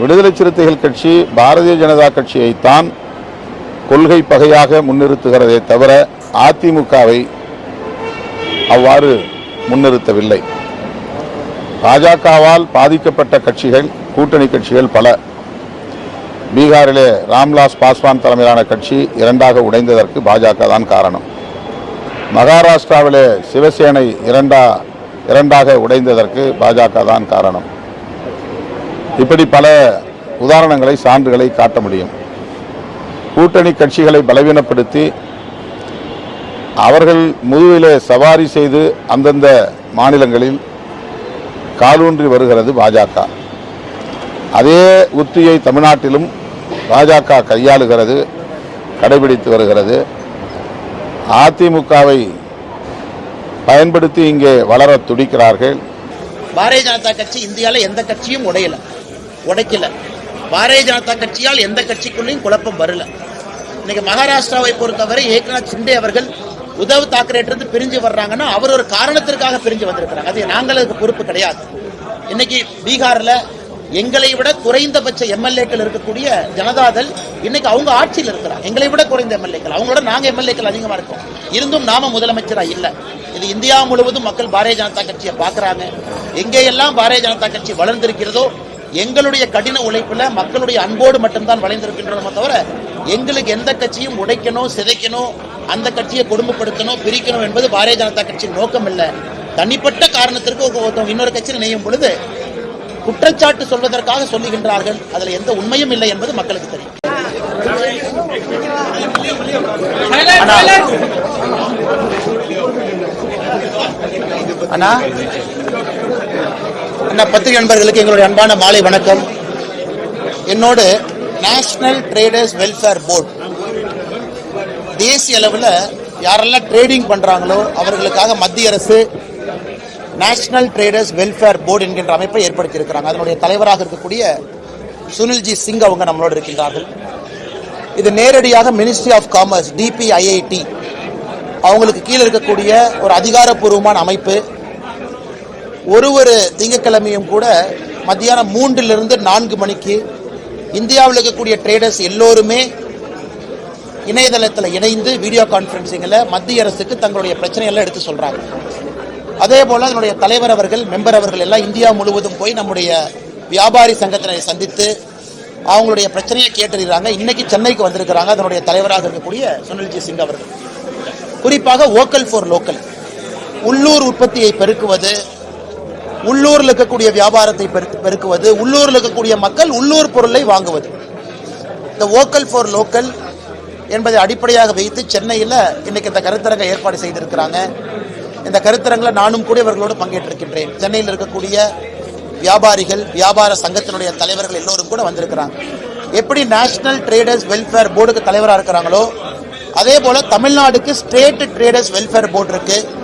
விடுதலை சிறுத்தைகள் கட்சி பாரதிய ஜனதா கட்சியைத்தான் கொள்கை பகையாக முன்னிறுத்துகிறதே தவிர அதிமுகவை அவ்வாறு முன்னிறுத்தவில்லை. பாஜகவால் பாதிக்கப்பட்ட கட்சிகள் கூட்டணி கட்சிகள் பல. பீகாரிலே ராம்லாஸ் பாஸ்வான் தலைமையிலான கட்சி இரண்டாக உடைந்ததற்கு பாஜக தான் காரணம். மகாராஷ்டிராவிலே சிவசேனை இரண்டா இரண்டாக உடைந்ததற்கு பாஜக தான் காரணம். இப்படி பல உதாரணங்களை சான்றுகளை காட்ட முடியும். கூட்டணி கட்சிகளை பலவீனப்படுத்தி அவர்கள் முதுகிலே சவாரி செய்து அந்தந்த மாநிலங்களில் காலூன்றி வருகிறது பாஜக. அதே உத்தியை தமிழ்நாட்டிலும் பாஜக கையாளுகிறது கடைபிடித்து வருகிறது. அதிமுகவை பயன்படுத்தி இங்கே வளர துடிக்கிறார்கள். பாரதிய ஜனதா கட்சி இந்தியாவில் எந்த கட்சியும் உடையலை. உடைக்கல. பாரதிய ஜனதா கட்சியால் எந்த கட்சிக்குள்ளேயும் குழப்பம் வரல. இன்னைக்கு மகாராஷ்டிராவை பொறுத்தவரை ஏக்நாத் சிண்டே அவர்கள் உத்தவ் தாக்கரேட்டிருந்து பிரிஞ்சு வர்றாங்கன்னா அவர் ஒரு காரணத்திற்காக பிரிஞ்சு வந்திருக்கிறாங்க. அது நாங்கள் அதுக்கு பொறுப்பு கிடையாது. இன்னைக்கு பீகார்ல எங்களை விட குறைந்தபட்ச எம்எல்ஏக்கள் இருக்கக்கூடிய ஜனதாதள் இன்னைக்கு அவங்க ஆட்சியில் இருக்கிறாங்க. எங்களை விட குறைந்த எம்எல்ஏக்கள். அவங்களோட நாங்க எம்எல்ஏக்கள் அதிகமா இருக்கோம். இருந்தும் நாம முதலமைச்சரா இல்ல. இது இந்தியா முழுவதும் மக்கள் பாரதிய ஜனதா கட்சியை பார்க்குறாங்க. எங்கேயெல்லாம் பாரதிய ஜனதா கட்சி வளர்ந்திருக்கிறதோ எங்களுடைய கடின உழைப்புல மக்களுடைய அன்போடு மட்டும்தான் வளைந்திருக்கின்றோமே தவிர எங்களுக்கு எந்த கட்சியும் உடைக்கணும் சிதைக்கணும் அந்த கட்சியை கொடுமைப்படுத்தணும் பிரிக்கணும் என்பது பாரதிய ஜனதா கட்சியின் நோக்கம் இல்ல தனிப்பட்ட காரணத்திற்கு ஒருத்தவங்க இன்னொரு கட்சியில் இணையும் பொழுது குற்றச்சாட்டு சொல்வதற்காக சொல்லுகின்றார்கள். அதுல எந்த உண்மையும் இல்லை என்பது மக்களுக்கு தெரியும். அண்ணா. பத்திரிகை நண்பர்களுக்கு எங்களுடைய அன்பான மாலை வணக்கம். என்னோடு நேஷனல் ட்ரேடர்ஸ் வெல்ஃபேர் போர்டு தேசிய அளவில் யாரெல்லாம் ட்ரேடிங் பண்ணுறாங்களோ அவர்களுக்காக மத்திய அரசு நேஷனல் ட்ரேடர்ஸ் வெல்ஃபேர் போர்டு என்கின்ற அமைப்பை ஏற்படுத்தியிருக்கிறாங்க. அதனுடைய தலைவராக இருக்கக்கூடிய சுனில்ஜி சிங் அவங்க நம்மளோடு இருக்கின்றார்கள். இது நேரடியாக மினிஸ்ட்ரி ஆஃப் காமர்ஸ் டிபிஐஐடி அவங்களுக்கு கீழே இருக்கக்கூடிய ஒரு அதிகாரப்பூர்வமான அமைப்பு. ஒரு ஒரு திங்கட்கிழமையும் கூட மத்தியானம் மூன்றிலிருந்து நான்கு மணிக்கு இந்தியாவில் இருக்கக்கூடிய ட்ரேடர்ஸ் எல்லோருமே இணையதளத்தில் இணைந்து வீடியோ கான்ஃபரன்சிங்கில் மத்திய அரசுக்கு தங்களுடைய பிரச்சனைகளை எடுத்து சொல்கிறாங்க அதே போல் அதனுடைய தலைவர் அவர்கள் மெம்பர் அவர்கள் எல்லாம் இந்தியா முழுவதும் போய் நம்முடைய வியாபாரி சங்கத்தினரை சந்தித்து அவங்களுடைய பிரச்சனையை கேட்டறிகிறாங்க. இன்னைக்கு சென்னைக்கு வந்திருக்கிறாங்க. அதனுடைய தலைவராக இருக்கக்கூடிய சுனில்ஜி சிங் அவர்கள். குறிப்பாக வோக்கல் ஃபார் லோக்கல் உள்ளூர் உற்பத்தியை பெருக்குவது உள்ளூரில் இருக்கக்கூடிய வியாபாரத்தை பெருக்குவது உள்ளூரில் இருக்கக்கூடிய மக்கள் உள்ளூர் பொருளை வாங்குவது. இந்த வோக்கல் ஃபார் லோக்கல் என்பதை அடிப்படையாக வைத்து சென்னையில் இன்னைக்கு இந்த கருத்தரங்கை ஏற்பாடு செய்திருக்கிறாங்க. இந்த கருத்தரங்கில் நானும் கூட இவர்களோடு பங்கேற்றிருக்கின்றேன். சென்னையில் இருக்கக்கூடிய வியாபாரிகள் வியாபார சங்கத்தினுடைய தலைவர்கள் எல்லோரும் கூட வந்திருக்கிறாங்க. எப்படி நேஷனல் ட்ரேடர்ஸ் வெல்ஃபேர் போர்டுக்கு தலைவராக இருக்கிறாங்களோ அதே போல தமிழ்நாடுக்கு ஸ்டேட் ட்ரேடர்ஸ் வெல்ஃபேர் போர்டு இருக்குது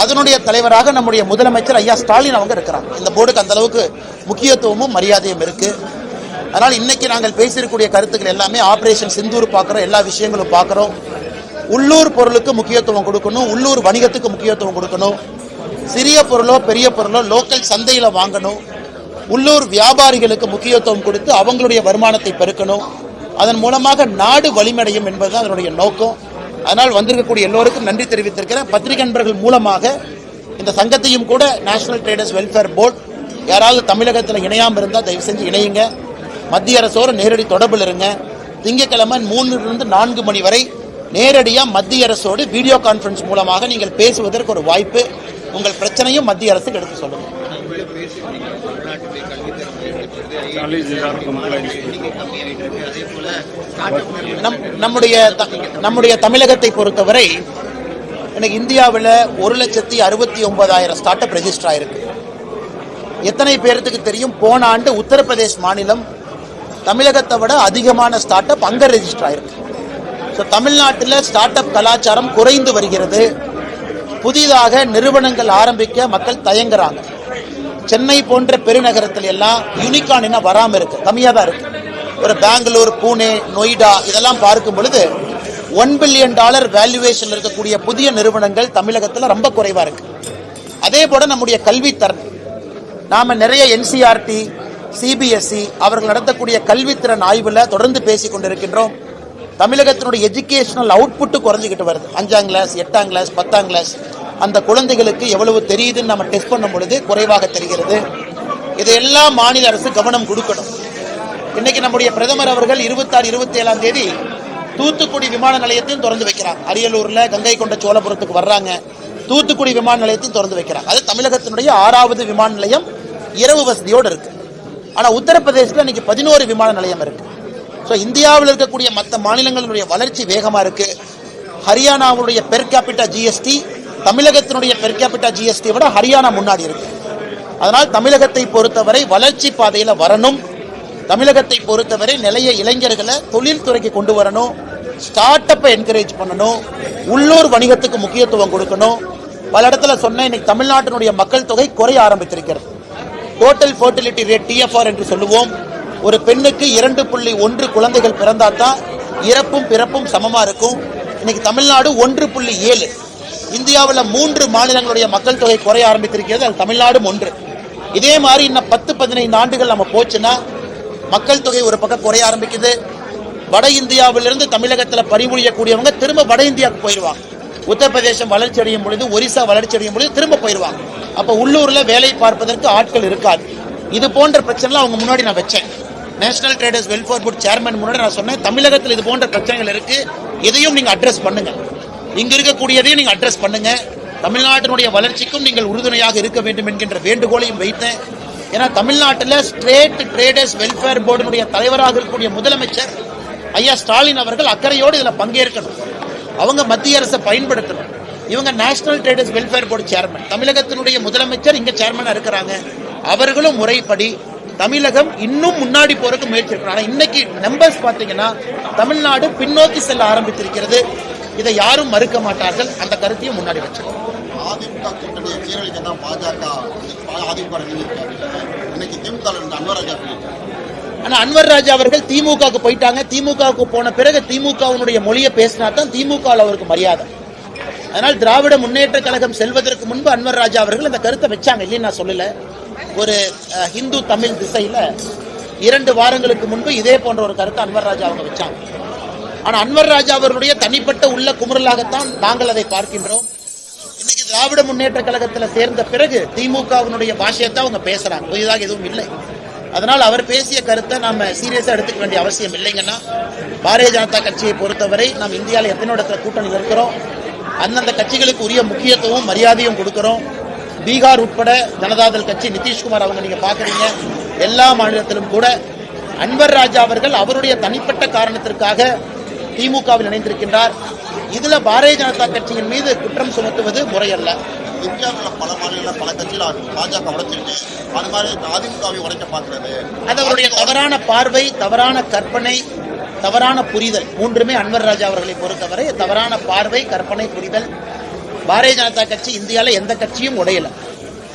அதனுடைய தலைவராக நம்முடைய முதலமைச்சர் ஐயா ஸ்டாலின் அவங்க இருக்கிறாங்க. இந்த போர்டுக்கு அந்த அளவுக்கு முக்கியத்துவமும் மரியாதையும் இருக்கு. அதனால் இன்னைக்கு நாங்கள் பேசியிருக்கக்கூடிய கருத்துக்கள் எல்லாமே ஆபரேஷன் சிந்தூர் பார்க்குறோம் எல்லா விஷயங்களும் பார்க்குறோம். உள்ளூர் பொருளுக்கு முக்கியத்துவம் கொடுக்கணும் உள்ளூர் வணிகத்துக்கு முக்கியத்துவம் கொடுக்கணும். சிறிய பொருளோ பெரிய பொருளோ லோக்கல் சந்தையில் வாங்கணும். உள்ளூர் வியாபாரிகளுக்கு முக்கியத்துவம் கொடுத்து அவங்களுடைய வருமானத்தை பெருக்கணும். அதன் மூலமாக நாடு வலிமடையும் என்பதுதான் அதனுடைய நோக்கம். அதனால் வந்திருக்கக்கூடிய எல்லோருக்கும் நன்றி தெரிவித்திருக்கிறேன். பத்திரிகை நண்பர்கள் மூலமாக இந்த சங்கத்தையும் கூட நேஷனல் ட்ரேடர்ஸ் வெல்ஃபேர் போர்டு யாராவது தமிழகத்தில் இணையாமல் இருந்தால் தயவு செஞ்சு இணையுங்க. மத்திய அரசோடு நேரடி தொடர்பில் இருங்க. திங்கட்கிழமை மூன்றிலிருந்து நான்கு மணி வரை நேரடியாக மத்திய அரசோடு வீடியோ கான்ஃபரன்ஸ் மூலமாக நீங்கள் பேசுவதற்கு ஒரு வாய்ப்பு. உங்கள் பிரச்சனையும் மத்திய அரசுக்கு எடுத்து நம்முடைய நம்முடைய தமிழகத்தை பொறுத்தவரை எனக்கு இந்தியாவில் ஒரு லட்சத்தி அறுபத்தி ஒன்பதாயிரம் ஸ்டார்ட் அப் ரெஜிஸ்டர் ஆயிருக்கு. எத்தனை பேர்த்துக்கு தெரியும்? போன ஆண்டு உத்தரப்பிரதேஷ் மாநிலம் தமிழகத்தை விட அதிகமான ஸ்டார்ட் அப் அங்க ரெஜிஸ்டர் ஆயிருக்கு. ஸோ தமிழ்நாட்டில் ஸ்டார்ட் அப் கலாச்சாரம் குறைந்து வருகிறது. புதிதாக நிறுவனங்கள் ஆரம்பிக்க மக்கள் தயங்குறாங்க. சென்னை போன்ற பெருநகரத்தில் எல்லாம் யூனிகான் என்ன வராமல் இருக்கு. கம்மியாக தான் இருக்கு. ஒரு பெங்களூர் பூனே நொய்டா இதெல்லாம் பார்க்கும் பொழுது ஒன் பில்லியன் டாலர் வேல்யூவேஷன் இருக்கக்கூடிய புதிய நிறுவனங்கள் தமிழகத்தில் ரொம்ப குறைவாக இருக்கு. அதே போல நம்முடைய கல்வித்தரம் நாம நிறைய என்சிஆர்டி சிபிஎஸ்இ அவர்கள் நடத்தக்கூடிய கல்வித்திறன் ஆய்வில் தொடர்ந்து பேசிக் கொண்டிருக்கின்றோம். தமிழகத்தினுடைய எஜுகேஷனல் அவுட்புட்டு குறைஞ்சிக்கிட்டு வருது. அஞ்சாம் கிளாஸ் எட்டாம் கிளாஸ் பத்தாம் கிளாஸ் அந்த குழந்தைகளுக்கு எவ்வளவு தெரியுதுன்னு நம்ம டெஸ்ட் பண்ணும் பொழுது குறைவாக தெரிகிறது. இதையெல்லாம் மாநில அரசு கவனம் கொடுக்கணும். இன்னைக்கு நம்முடைய பிரதமர் அவர்கள் இருபத்தாறு இருபத்தி ஏழாம் தேதி தூத்துக்குடி விமான நிலையத்தையும் திறந்து வைக்கிறாங்க அரியலூர்ல கங்கை கொண்ட சோழபுரத்துக்கு வர்றாங்க. தூத்துக்குடி விமான நிலையத்தையும் திறந்து வைக்கிறாங்க அது தமிழகத்தினுடைய ஆறாவது விமான நிலையம். இரவு வசதியோடு இருக்கு. ஆனா உத்தரப்பிரதேசத்தில் இன்னைக்கு பதினோரு விமான நிலையம் இருக்கு. ஸோ இந்தியாவில் இருக்கக்கூடிய மற்ற மாநிலங்களுடைய வளர்ச்சி வேகமாக இருக்கு. ஹரியானாவுடைய பெர் கேபிட்டா ஜிஎஸ்டி தமிழகத்தினுடைய பெர் கேபிட்டா ஜிஎஸ்டி விட ஹரியானா முன்னாடி இருக்கு. அதனால் தமிழகத்தை பொறுத்தவரை வளர்ச்சி பாதையில் வரணும். தமிழகத்தை பொறுத்தவரை நிலைய இளைஞர்களை தொழில்துறைக்கு கொண்டு வரணும். ஸ்டார்ட் அப்பை என்கரேஜ் பண்ணணும். உள்ளூர் வணிகத்துக்கு முக்கியத்துவம் கொடுக்கணும். பல இடத்துல சொன்னேன் இன்னைக்கு தமிழ்நாட்டினுடைய மக்கள் தொகை குறைய ஆரம்பித்திருக்கிறது. Total fertility rate T F R என்று சொல்லுவோம். ஒரு பெண்ணுக்கு இரண்டு புள்ளி ஒன்று குழந்தைகள் பிறந்தாதான் இறப்பும் பிறப்பும் சமமாக இருக்கும். இன்னைக்கு தமிழ்நாடு ஒன்று புள்ளி ஏழு. இந்தியாவில் மூன்று மாநிலங்களுடைய மக்கள் தொகை குறைய ஆரம்பித்திருக்கிறது. அது தமிழ்நாடும் ஒன்று. இதே மாதிரி இன்னும் பத்து பதினைந்து ஆண்டுகள் நம்ம போச்சுன்னா மக்கள் தொகை ஒரு பக்கம் குறைய ஆரம்பிக்குது. வட இந்தியாவிலிருந்து தமிழகத்தில் பணிபுரியக்கூடியவங்க திரும்ப வட இந்தியாவுக்கு போயிடுவாங்க உத்தரப்பிரதேசம் வளர்ச்சி அடையும் பொழுது ஒரிசா வளர்ச்சி அடையும் பொழுது திரும்ப போயிடுவாங்க அப்போ உள்ளூரில் வேலை பார்ப்பதற்கு ஆட்கள் இருக்காது. இது போன்ற பிரச்சனைலாம் அவங்க முன்னாடி நான் வச்சேன். National traders welfare board chairman முன்னாடி நான் சொன்னேன் தமிழகத்தில் இது போன்ற பிரச்சனைகள் இருக்குது இதையும் நீங்கள் அட்ரஸ் பண்ணுங்கள் இங்க இருக்கக்கூடியதையும் நீங்க அட்ரஸ் பண்ணுங்க. தமிழ்நாட்டினுடைய வளர்ச்சிக்கும் நீங்கள் உறுதுணையாக இருக்க வேண்டும் என்கின்ற வேண்டுகோளையும் வைத்தேன். ஏன்னா தமிழ்நாட்டில் ஸ்டேட் ட்ரேடர்ஸ் வெல்ஃபேர் போர்டினுடைய தலைவராக இருக்கக்கூடிய முதலமைச்சர் ஐயா ஸ்டாலின் அவர்கள் அக்கறையோடு இதில் பங்கேற்கணும். அவங்க மத்திய அரசை பயன்படுத்தணும். இவங்க national traders welfare board chairman தமிழகத்தினுடைய முதலமைச்சர் இங்க சேர்மனாக இருக்கிறாங்க. அவர்களும் முறைப்படி தமிழகம் இன்னும் முன்னாடி போறதுக்கு முயற்சி இருக்கணும் ஆனால் இன்னைக்கு நம்பர்ஸ் பார்த்தீங்கன்னா தமிழ்நாடு பின்னோக்கி செல்ல ஆரம்பித்திருக்கிறது. இதை யாரும் மறுக்க மாட்டார்கள். அந்த கருத்தையும் முன்னாடி வச்சிருக்கோம். அதிமுக கூட்டணியை சீரழிக்க தான் பாஜக அதிமுக இன்னைக்கு திமுக அன்வராஜா ஆனா அன்வர் ராஜா அவர்கள் திமுகவுக்கு போயிட்டாங்க. திமுகவுக்கு போன பிறகு திமுகவினுடைய மொழியை பேசினா தான் திமுக அவருக்கு மரியாதை. அதனால் திராவிட முன்னேற்ற கழகம் செல்வதற்கு முன்பு அன்வர் ராஜா அவர்கள் அந்த கருத்தை வச்சாங்க. இல்லைன்னு நான் சொல்லல. ஒரு ஹிந்து தமிழ் திசையில இரண்டு வாரங்களுக்கு முன்பு இதே போன்ற ஒரு கருத்தை அன்வர் ராஜா அவங்க வச்சாங்க. ஆனா அன்வர் ராஜா அவர்களுடைய தனிப்பட்ட உள்ள குமுறலாகத்தான் நாங்கள் அதை பார்க்கின்றோம். இன்னைக்கு திராவிட முன்னேற்ற கழகத்துல சேர்ந்த பிறகு திமுகவினுடைய பாஷையத்தான் அவங்க பேசுறாங்க. புதிதாக எதுவும் இல்லை. அதனால் அவர் பேசிய கருத்தை நாம சீரியஸா எடுத்துக்க வேண்டிய அவசியம் இல்லைங்கன்னா பாரதிய ஜனதா கட்சியை பொறுத்தவரை நாம் இந்தியாவில் எத்தனை இடத்துல கூட்டணி இருக்கிறோம். அந்தந்த கட்சிகளுக்கு உரிய முக்கியத்துவம் மரியாதையும் கொடுக்கிறோம். பீகார் உட்பட ஜனதாதள் கட்சி நிதிஷ்குமார் அவங்க நீங்க பாக்குறீங்க எல்லா மாநிலத்திலும் கூட அன்வர் ராஜா அவர்கள் அவருடைய தனிப்பட்ட காரணத்திற்காக திமுகவில் இணைந்திருக்கின்றார். இதுல பாரதிய ஜனதா கட்சியின் மீது குற்றம் சுமத்துவது முறையல்ல. இந்தியாவில் பல மாநில பல கட்சியில் பாஜக உடைச்சிருக்கு அது மாதிரி அதிமுகவை உடைக்க பார்க்கறது. அது அவருடைய தவறான பார்வை தவறான கற்பனை தவறான புரிதல். மூன்றுமே அன்வர் ராஜா அவர்களை பொறுத்தவரை தவறான பார்வை கற்பனை புரிதல். பாரதிய ஜனதா கட்சி இந்தியாவில் எந்த கட்சியும் உடையல.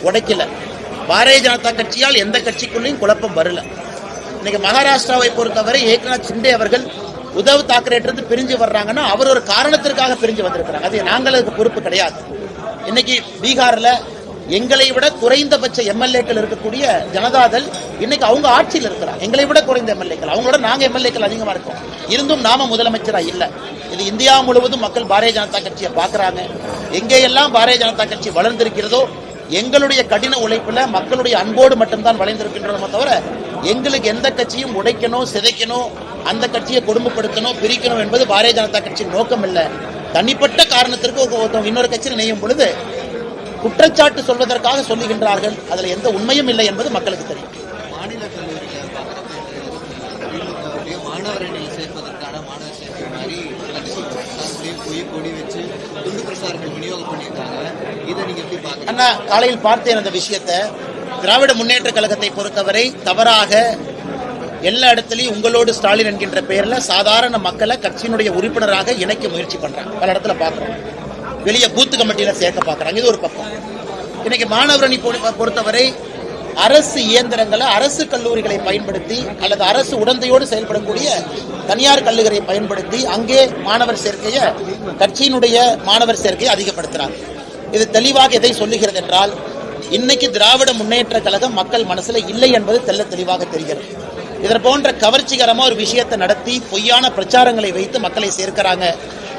உடைக்கல. பாரதிய ஜனதா கட்சியால் எந்த கட்சிக்குள்ளேயும் குழப்பம் வரல. இன்னைக்கு மகாராஷ்டிராவை பொறுத்தவரை ஏக்நாத் சிண்டே அவர்கள் உத்தவ் தாக்கரேட்டிருந்து பிரிஞ்சு வர்றாங்கன்னா அவர் ஒரு காரணத்திற்காக பிரிஞ்சு வந்திருக்கிறாங்க. அது நாங்கள் பொறுப்பு கிடையாது. இன்னைக்கு பீகார்ல எங்களை விட குறைந்தபட்ச எம்எல்ஏக்கள் இருக்கக்கூடிய ஜனதாதள் இன்னைக்கு அவங்க ஆட்சியில் இருக்கிறாங்க. எங்களை விட குறைந்த எம்எல்ஏக்கள். அவங்களோட நாங்க எம்எல்ஏக்கள் அதிகமா இருக்கோம். இருந்தும் நாம முதலமைச்சரா இல்ல. இது இந்தியா முழுவதும் மக்கள் பாரதிய ஜனதா கட்சியை பார்க்குறாங்க. எங்கேயெல்லாம் பாரதிய ஜனதா கட்சி வளர்ந்திருக்கிறதோ எங்களுடைய கடின உழைப்புல மக்களுடைய அன்போடு மட்டும்தான் வளைந்திருக்கின்றோமே தவிர எங்களுக்கு எந்த கட்சியும் உடைக்கணும் சிதைக்கணும் அந்த கட்சியை கொடுமைப்படுத்தணும் பிரிக்கணும் என்பது பாரதிய ஜனதா கட்சியின் நோக்கம் இல்லை தனிப்பட்ட காரணத்திற்கு ஒரு- ஒருத்தவங்க இன்னொரு கட்சியில் இணையும் பொழுது குற்றச்சாட்டு சொல்வதற்காக சொல்லுகின்றார்கள். அதுல எந்த உண்மையும் இல்லை என்பது மக்களுக்கு தெரியும். மாநில கல்லூரியில் அப்படியே மாணவர் அணியில் சேர்ப்பதற்கான மாணவர் சேர்க்கை மாதிரி போய் கொடி வச்சு துண்டு பிரசாரங்கள் விநியோகம் பண்ணியிருக்காங்க. இதை நீங்க எப்படி பாக்குறீங்க அண்ணா காலையில் பார்த்தேன் அந்த விஷயத்தை. திராவிட முன்னேற்ற கழகத்தை பொறுத்தவரை தவறாக எல்லா இடத்துலயும் உங்களோடு ஸ்டாலின் என்கின்ற பெயர்ல சாதாரண மக்களை கட்சியினுடைய உறுப்பினராக இணைக்க முயற்சி பண்றாங்க. பல இடத்துல பார்க்கிறோம். வெளியே பூத்து கமிட்டியில சேர்க்க பார்க்குறாங்க. இது ஒரு பக்கம். இன்னைக்கு மாணவரணி பொறுத்தவரை அரசு இயந்திரங்களை அரசு கல்லூரிகளை பயன்படுத்தி அல்லது அரசு உடந்தையோடு செயல்படக்கூடிய தனியார் கல்லூரிகளை பயன்படுத்தி அங்கே மாணவர் சேர்க்கையை கட்சியினுடைய மாணவர் சேர்க்கையை அதிகப்படுத்துறாங்க. இது தெளிவாக எதை சொல்லுகிறது என்றால் இன்னைக்கு திராவிட முன்னேற்ற கழகம் மக்கள் மனசுல இல்லை என்பது தெல்ல தெளிவாக தெரிகிறது. இதற்கு போன்ற கவர்ச்சிகரமா ஒரு விஷயத்தை நடத்தி பொய்யான பிரச்சாரங்களை வைத்து மக்களை சேர்க்கிறாங்க.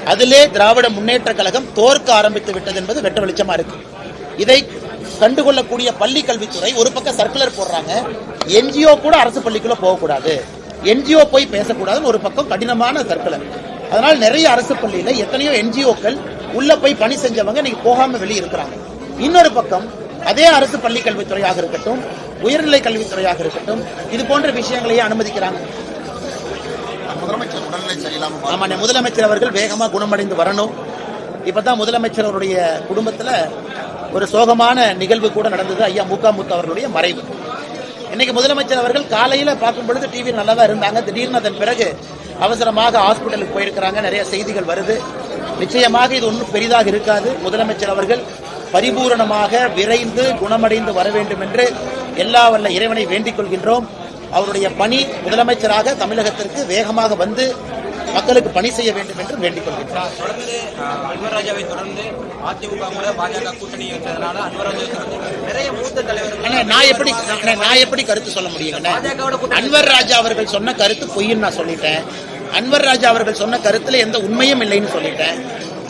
அதிலே திராவிட முன்னேற்ற கழகம் தோற்க ஆரம்பித்து விட்டது என்பது வெட்ட வெளிச்சமா இருக்கு. இதை கண்டுகொள்ளக்கூடிய பள்ளி கல்வித்துறை ஒரு பக்கம் சர்க்குலர் போடுறாங்க. என்ஜிஓ கூட அரசு பள்ளிக்குள்ள போகக்கூடாது. என்ஜிஓ போய் பேசக்கூடாதுன்னு ஒரு பக்கம் கடினமான சர்க்குலர் அதனால நிறைய அரசு பள்ளியில எத்தனையோ என்ஜிஓக்கள் உள்ள போய் பணி செஞ்சவங்க இன்னைக்கு போகாம வெளியே இருக்கிறாங்க. இன்னொரு பக்கம் அதே அரசு பள்ளி கல்வித்துறையாக இருக்கட்டும் உயர்நிலை கல்வித்துறையாக இருக்கட்டும் இது போன்ற விஷயங்களையே அனுமதிக்கிறாங்க. ஆமாண்ணே முதலமைச்சர் அவர்கள் வேகமா குணமடைந்து வரணும். இப்பதான் முதலமைச்சர் அவருடைய குடும்பத்துல ஒரு சோகமான நிகழ்வு கூட நடந்தது. ஐயா முகாமுத்து அவர்களுடைய மறைவு. இன்னைக்கு முதலமைச்சர் அவர்கள் காலையில பார்க்கும் பொழுது டிவி நல்லா தான் இருந்தாங்க. திடீர்னு அதன் பிறகு அவசரமாக ஹாஸ்பிட்டலுக்கு போயிருக்கிறாங்க. நிறைய செய்திகள் வருது. நிச்சயமாக இது ஒன்றும் பெரிதாக இருக்காது. முதலமைச்சர் அவர்கள் பரிபூரணமாக விரைந்து குணமடைந்து வர வேண்டும் என்று எல்லா வல்ல இறைவனை வேண்டிக் கொள்கின்றோம். அவருடைய பணி முதலமைச்சராக தமிழகத்திற்கு வேகமாக வந்து மக்களுக்கு பணி செய்ய வேண்டும் என்று வேண்டிக் கொள்கின்றோம். தொடர்ந்து அஹ், அன்வர் ராஜாவை தொடர்ந்து அதிமுக கூட பாஜக கூட்டணி வச்சதுனால அன்வர் ராஜாவை தொடர்ந்து நிறைய மூத்த தலைவர்கள் அண்ணே, நான் எப்படி நான் எப்படி கருத்து சொல்ல முடியுங்கண்ணே அன்வர் ராஜா அவர்கள் சொன்ன கருத்து பொய்ன்னு நான் சொல்லிட்டேன். அன்வர் ராஜா அவர்கள் சொன்ன கருத்துல எந்த உண்மையும் இல்லைன்னு சொல்லிட்டேன்.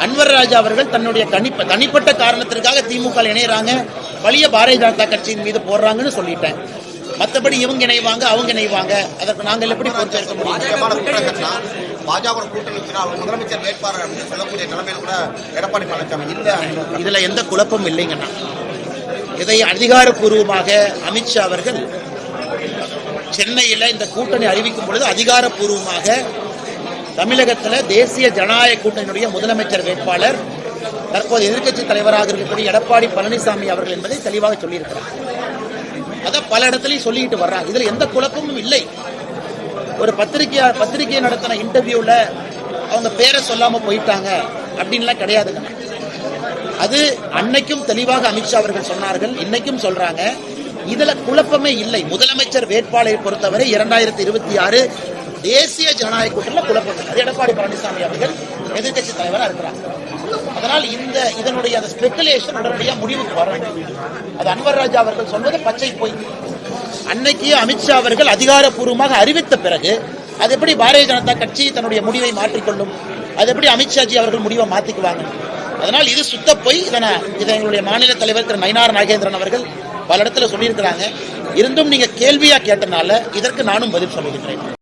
அன்வர் ராஜா அவர்கள் தன்னுடைய தனிப்ப தனிப்பட்ட காரணத்திற்காக திமுக இணையறாங்க. வலிய பாரதிய ஜனதா கட்சியின் மீது போடுறாங்கன்னு சொல்லிட்டேன். மத்தபடி இவங்க இணைவாங்க அவங்க இணைவாங்க. அதற்கு நாங்கள் எப்படி பொறுப்பேற்க முடியும்? பாஜக கூட்டணி முதலமைச்சர் வேட்பாளர் அப்படின்னு சொல்லக்கூடிய நிலைமையில கூட எடப்பாடி பழனிசாமி இல்ல இதுல எந்த குழப்பம் இல்லைங்கண்ணா. இதை அதிகாரப்பூர்வமாக அமித்ஷா அவர்கள் சென்னையில் இந்த கூட்டணி அறிவிக்கும் பொழுது அதிகாரப்பூர்வமாக தமிழகத்தில் தேசிய ஜனநாயக கூட்டணியுடைய முதலமைச்சர் வேட்பாளர் தற்போது எதிர்க்கட்சி தலைவராக இருக்கக்கூடிய எடப்பாடி பழனிசாமி அவர்கள் என்பதை தெளிவாக சொல்லியிருக்கிறார். அதை பல இடத்துலையும் சொல்லிட்டு வர்றாங்க. இதுல எந்த குழப்பமும் இல்லை. ஒரு பத்திரிகையா பத்திரிகை நடத்தின இன்டர்வியூல அவங்க பேரை சொல்லாம போயிட்டாங்க அப்படின்லாம் கிடையாதுங்க அது அன்னைக்கும் தெளிவாக அமித்ஷா அவர்கள் சொன்னார்கள் இன்னைக்கும் சொல்றாங்க. இதுல குழப்பமே இல்லை. முதலமைச்சர் வேட்பாளரை பொறுத்தவரை இரண்டாயிரத்தி இருபத்தி ஆறு தேசிய ஜனநாயக கூட்டணியில் குழப்பம் அது எடப்பாடி பழனிசாமி அவர்கள் எதிர்க்கட்சி தலைவரா இருக்கிறாங்க அதனால் இந்த இதனுடைய அந்த ஸ்பெகுலேஷன் உடனடியாக முடிவுக்கு வர வேண்டும் அது அன்வர் ராஜா அவர்கள் சொன்னது பச்சை பொய். அன்னைக்கு அமித்ஷா அவர்கள் அதிகாரப்பூர்வமாக அறிவித்த பிறகு அது எப்படி பாரதிய ஜனதா கட்சி தன்னுடைய முடிவை மாற்றிக்கொள்ளும்? அது எப்படி அமித்ஷாஜி அவர்கள் முடிவை மாத்திக்குவாங்க? அதனால் இது சுத்த போய் இதை இதை எங்களுடைய மாநில தலைவர் திரு நயினார் நாகேந்திரன் அவர்கள் பல இடத்துல சொல்லியிருக்கிறாங்க. இருந்தும் நீங்க கேள்வியா கேட்டனால இதற்கு நானும் பதில் சொல்லியிருக்கிறேன்.